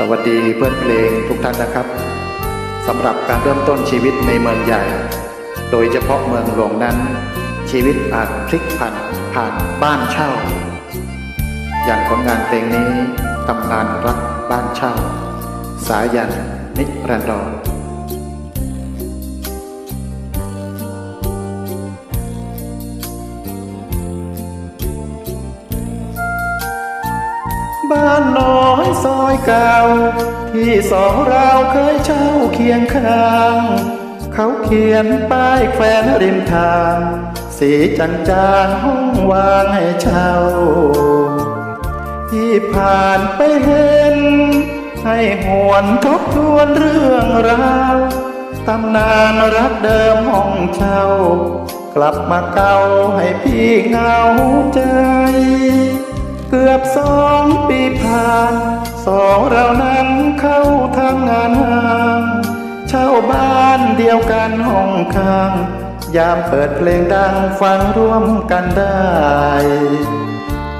สวัสดีเพื่อนเพลงทุกท่านนะครับสำหรับการเริ่มต้นชีวิตในเมืองใหญ่ โดยเฉพาะเมืองหลวงนั้น ชีวิตอาจพลิกผันผ่านบ้านเช่า อย่างผลงานเพลงนี้ตำนานรักบ้านเช่า สายันนิรันดร บ้านน้อยซอยเก่า ที่สองเราเคยเช่าเคียงข้าง เขาเขียนป้ายแขวนริมทาง สีจางจางๆห้องวางให้เช่า ที่ผ่านไปเห็น ให้หวนทบทวนเรื่องราวตำนานรักเดิมห้องเช่า กลับมาเก่าให้พี่เหงาใจ เกือบสอง ผ่าน สองเรานั้นเข้าทำงานห้างเช่าบ้านเดียวกันห้องข้าง ยามเปิดเพลงดังฟังร่วมกันได้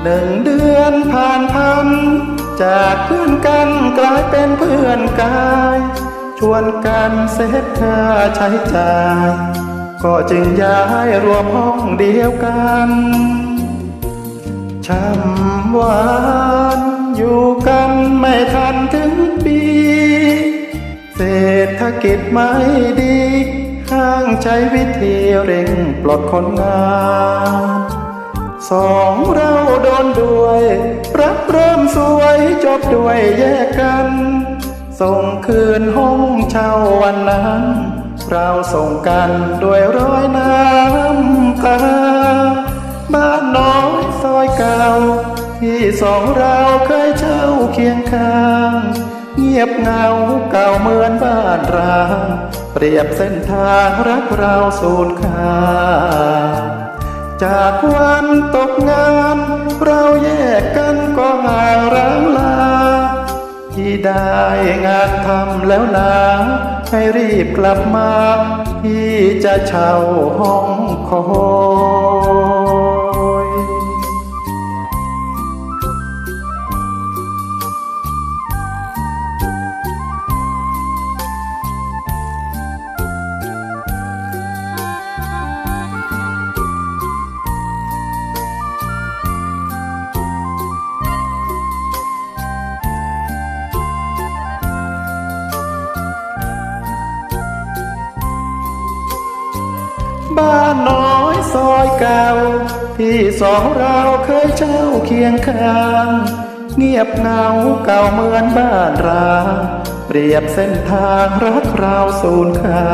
หนึ่งเดือนผ่านพัน จากเพื่อนกันกลายเป็นเพื่อนกาย ชวนกันเซฟค่าใช้จ่าย ก็จึงย้ายรวมห้องเดียวกัน ช่ำหวานอยู่กันไม่ทันถึงปี เศรษฐกิจไม่ดี ห้างใช้วิธีเร่งปลดคนงานสองเราโดนด้วยรักเริ่มสวยจบด้วยแยกกัน ส่งคืนห้องเช่าวันนั้น เราส่งกันด้วยร้อยน้ำตา บ้านน้อยซอยเก่าที่สองเราเคยเช่าเคียงข้าง เงียบเงาเก่าเหมือนบ้านร้างเปรียบเส้นทางรักเราสูญค่าจากวันตกงาน เราแยกกันก็ห่างร้างลา ที่ได้งานทำแล้วนะให้รีบกลับมา ที่จะเช่าห้องคอ บ้านน้อยซอยเก่า ที่สองเราเคยเช่าเคียงข้าง เงียบเงาเก่าเหมือนบ้านร้างเปรียบเส้นทางรักเราสูญค่า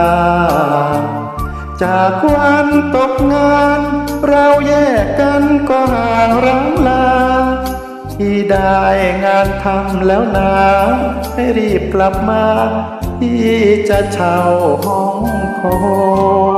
จากวันตกงาน เราแยกกันก็ห่างร้างลา ที่ได้งานทำแล้วนะให้รีบกลับมา ที่จะเช่าห้องคอย